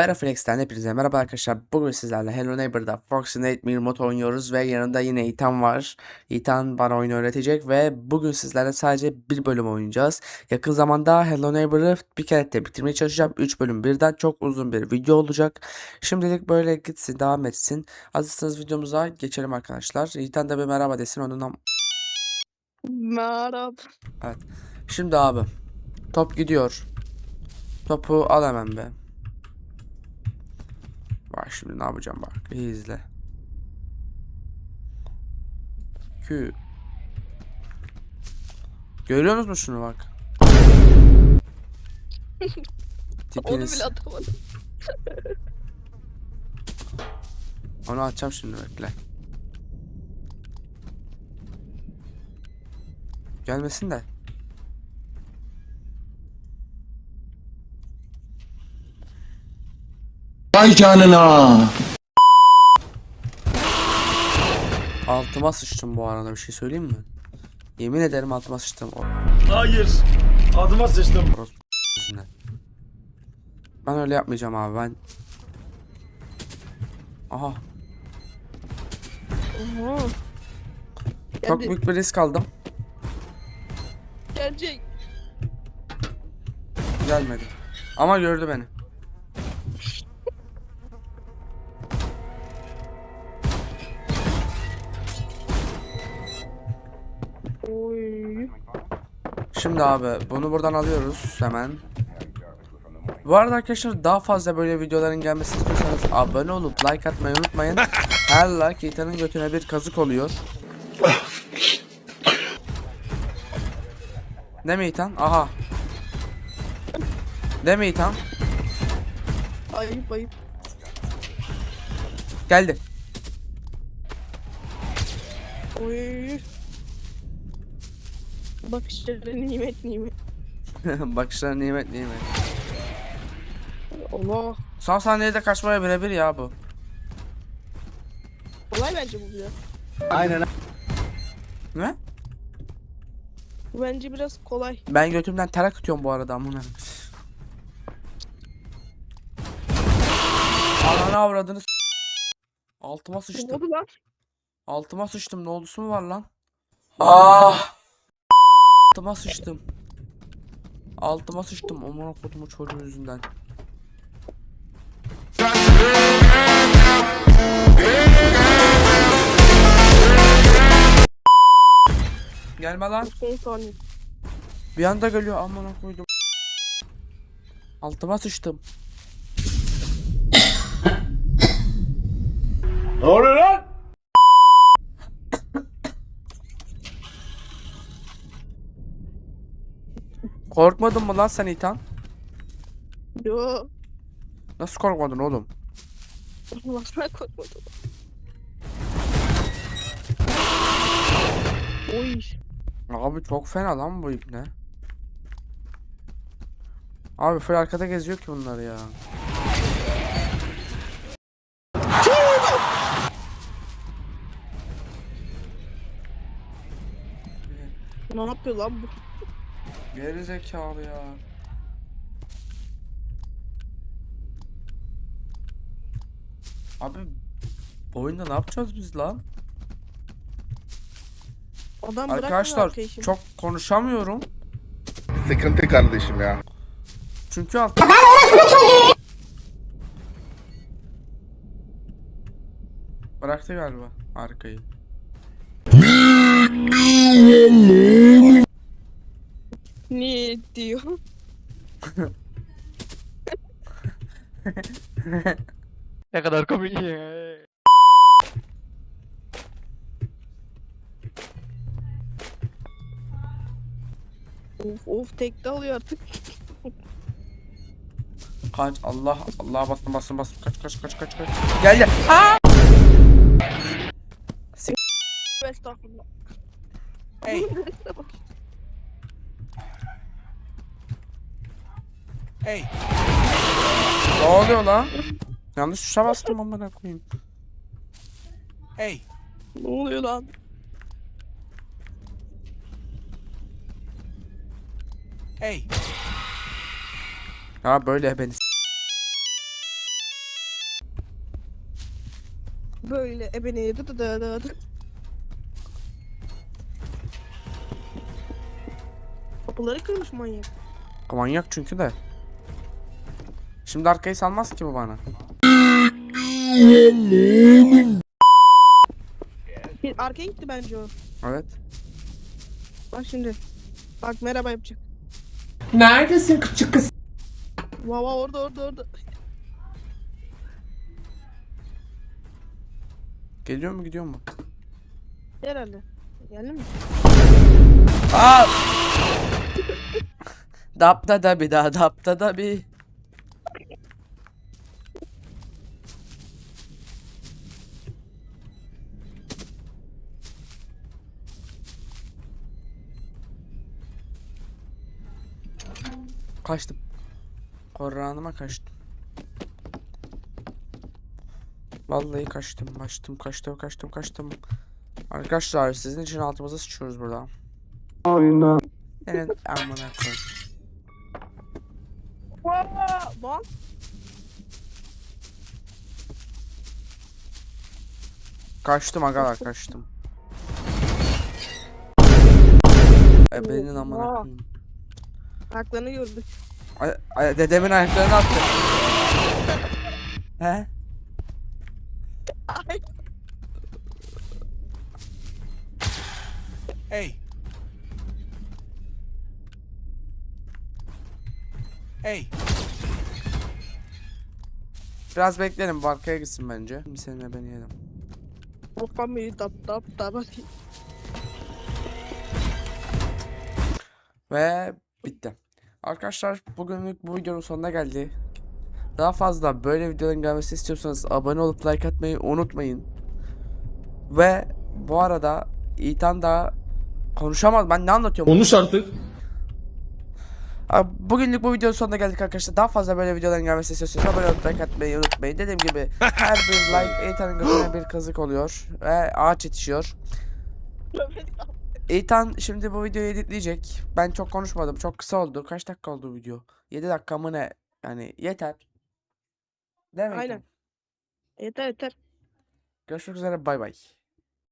Veraflex'ten hepinize merhaba arkadaşlar. Bugün sizlerle Hello Neighbor'da Foxy Nightmare mod oynuyoruz ve yanında yine Ethan var. Ethan bana oyunu öğretecek ve bugün sizlerle sadece bir bölüm oynayacağız. Yakın zamanda Hello Neighbor'ı bir kere de bitirmeye çalışacağım. 3 bölüm birden çok uzun bir video olacak. Şimdilik böyle gitsin devam etsin. Hazırsanız videomuza geçelim arkadaşlar. Ethan da bir merhaba desin onunla. Merhaba. Şimdi abi top gidiyor. Topu al hemen be. Bak şimdi ne yapacağım bak. İyi izle. Q. Görüyorsunuz mu şunu bak. Onu Tipiniz. bile atamadım. Onu atacağım şimdi bekle. Gelmesin de. Vay canına. Altıma sıçtım bu arada bir şey söyleyeyim mi? Yemin ederim altıma sıçtım. Hayır. Adıma sıçtım. Ben öyle yapmayacağım abi ben. Aha Oha. çok Geldi. büyük bir risk aldım. Gelecek. Gelmedi. Ama gördü beni. Şimdi abi bunu buradan alıyoruz hemen. Bu arada arkadaşlar daha fazla böyle videoların gelmesini istiyorsanız abone olup like atmayı unutmayın. Her like Ethan'ın götüne bir kazık oluyor. Değil mi Ethan? Aha. Değil mi Ethan? Ayıp ayıp. Geldi. Oy. Bakışları nimet nimet. Bakışlar nimet nimet. Allah. Son saniyede kaçmaya birebir ya bu. Kolay bence bu ya. Aynen. Ne? Bu bence biraz kolay. Ben götümden ter akıtıyorum bu arada amına. Ananı avradını s- Altıma Ne sıçtım. oldu lan? Altıma sıçtım. Ne oldusu mu var lan? Ah! Altıma sıçtım. Altıma sıçtım. Amına kodumu çocuğu yüzünden. Gelme lan. Son saniye. Bir anda geliyor amına koydum. Altıma sıçtım. Ne oluyor lan? Korkmadın mı lan sen İtan? Yo. Nasıl korkmadın oğlum? Allah'tan korkmadım. Oy. Abi çok fena lan bu ip ne? Abi full arkada geziyor ki bunlar ya. Ne yapıyor lan bu? Geri zekalı ya. Abi bu oyunda ne yapacağız biz lan? Adam Arkadaşlar çok konuşamıyorum. Sıkıntı kardeşim ya. Çünkü alt... Bıraktı galiba arkayı. Ne diyor? Ne kadar komik. Of of tekte alıyor artık. Kaç Allah Allah bastım bastım bastım kaç kaç kaç kaç kaç. Geldi. Aa! Estağfurullah. Hey. Hey. Ne oluyor lan? Yanlış tuşa bastım amına koyayım. Hey. ne oluyor lan? Hey. Ya böyle beni Böyle ebeneyi dı dı dı dı dı. Kapıları kırmış manyak. Manyak çünkü de. Şimdi arkayı salmaz ki bu bana. Arkaya gitti bence o. Evet. Bak şimdi. Bak merhaba yapacak. Neredesin küçük kız? Vava orada orada orada. Geliyor mu gidiyor mu? Herhalde. Geldi mi? Aa! Dapta da bir daha dapta da bir. Kaçtım. Koranıma kaçtım. Vallahi kaçtım, kaçtım, kaçtım, kaçtım, kaçtım. Arkadaşlar sizin için altımıza sıçıyoruz burada. Aynen. Senin amına koyayım. Bak. Kaçtım agalar kaçtım. E benim amına koyayım. Ayaklarını gördük. Ay, ay, dedemin ayaklarını attı. He? Ay. Hey. Hey. Biraz beklerim bu arkaya gitsin bence. Bir seninle beni yedim. Kafam iyi tap tap tap. Ve bitti. Arkadaşlar bugünlük bu videonun sonuna geldi. Daha fazla böyle videoların gelmesini istiyorsanız abone olup like atmayı unutmayın. Ve bu arada İtan da konuşamaz. Ben ne anlatıyorum? Konuş artık. Bugünlük bu videonun sonuna geldik arkadaşlar. Daha fazla böyle videoların gelmesini istiyorsanız abone olup like atmayı unutmayın. Dediğim gibi her bir like Ethan'ın gözüne bir kazık oluyor. Ve ağaç yetişiyor. Ethan şimdi bu videoyu editleyecek. Ben çok konuşmadım. Çok kısa oldu. Kaç dakika oldu video? 7 dakika mı ne? Yani yeter. Değil mi Aynen. Ethan? Yeter yeter. Görüşmek üzere. Bay bay.